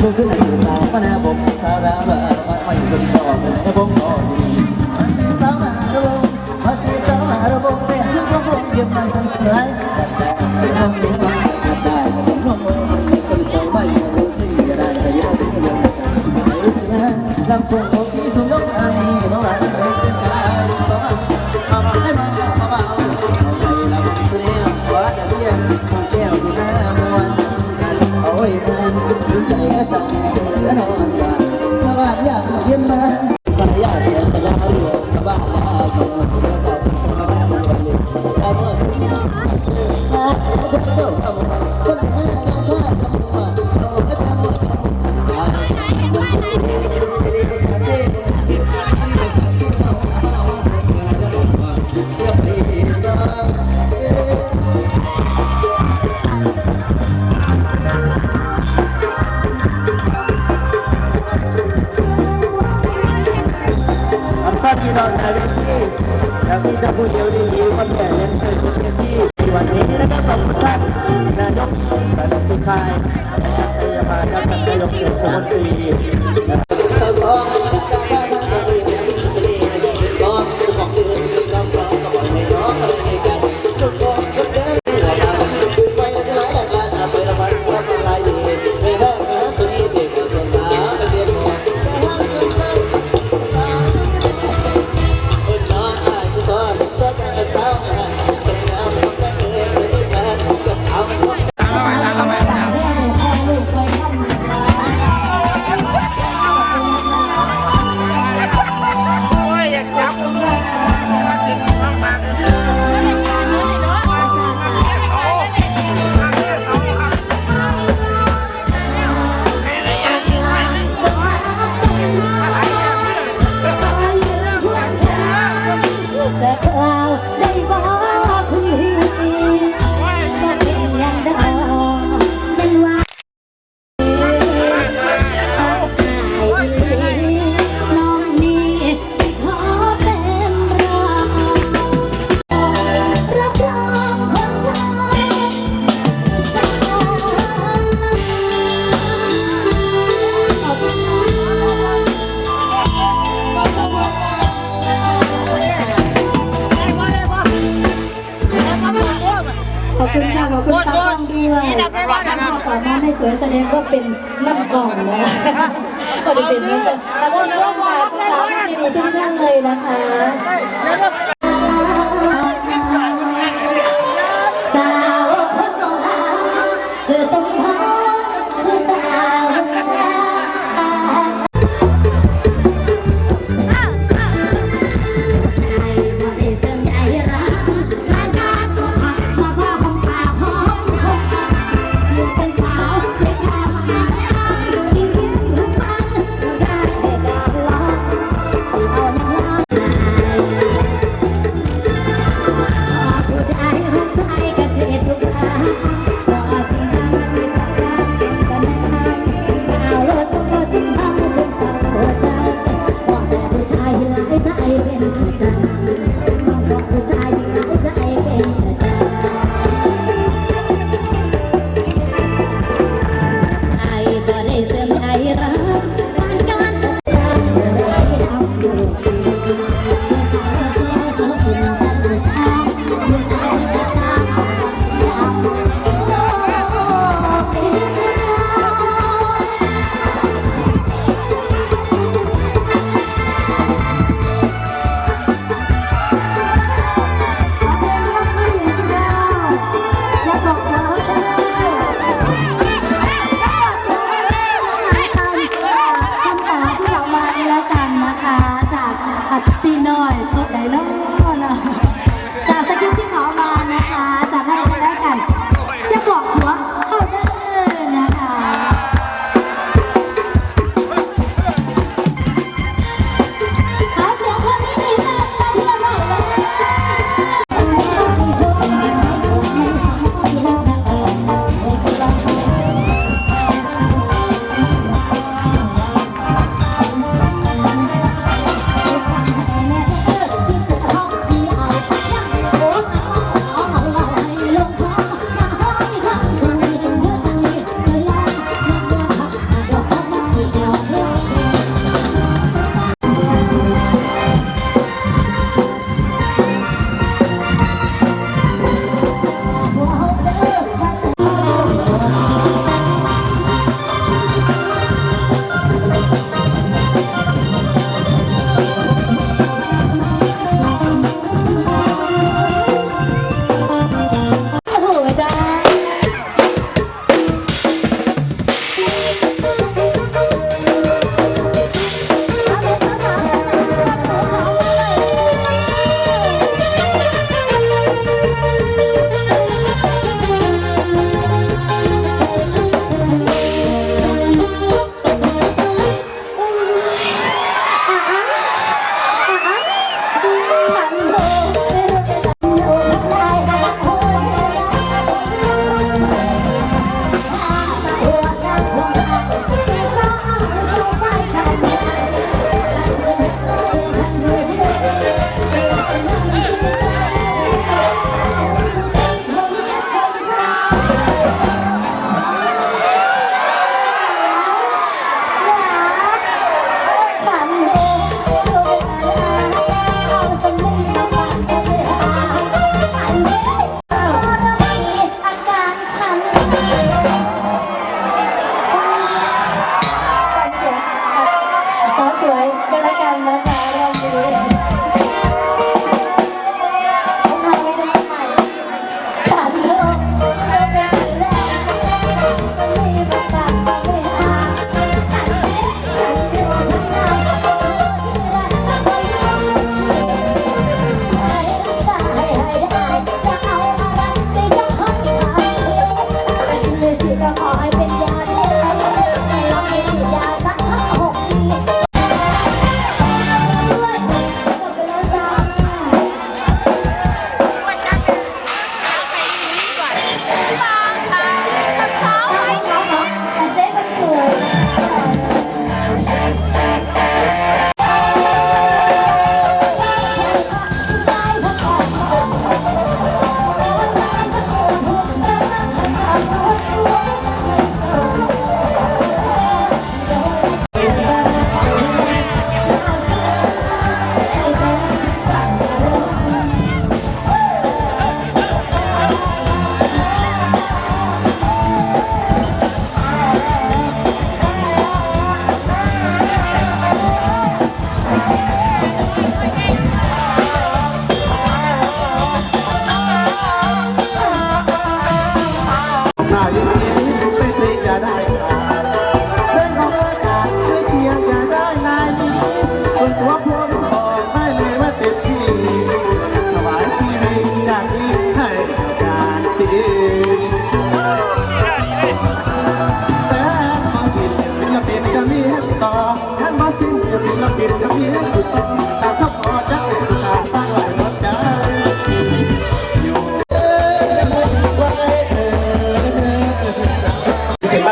그날 사랑만해 복하다 말만 이러면서 해보고 마시사 말아보 마시사 말아보 내 한번 보게 만든 사이 Hãy subscribe cho kênh Ghiền Mì Gõ Để không bỏ lỡ những video hấp dẫn วดีอีคอนแก่เลนเซอร์ทุกที่วันนี้นะครับขอบคุณท่านนายกสายพิชัยนะครับชัยภาครับท่านนายกเกียรติสมุทรีสส ว่าถ้าพต่อหน้าไม่สวยแสดงว่าเป็นนักก่อนนะก็ได้เป็นนักก่อนแต่ว่าน้องจ๋าก็สามที่มีเพื่อนๆเลยนะคะ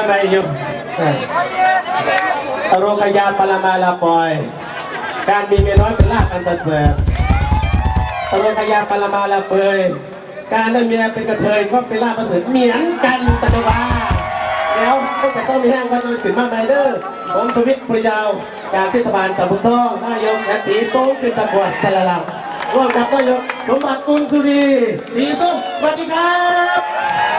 าไรอยู่โรคยาปรมาลาปอย การมีเมียน้อยเป็นลาภอันประเสริฐโรคยาปรมาลาเปย การได้เมียเป็นกระเทยก็เป็นลาภประเสริฐเหมือนกันสันวาแล้วพวกแกต้องมีแห้งวันนั้นถึงมากไมเดอร์ผมสวิทย์ปริยาวจากเทศบาลตะบุท่องนายกและสีส้มเป็นตะกวดสละลังร่วมกับนายกสมบัติกุลสุรีสีส้มสวัสดีครับ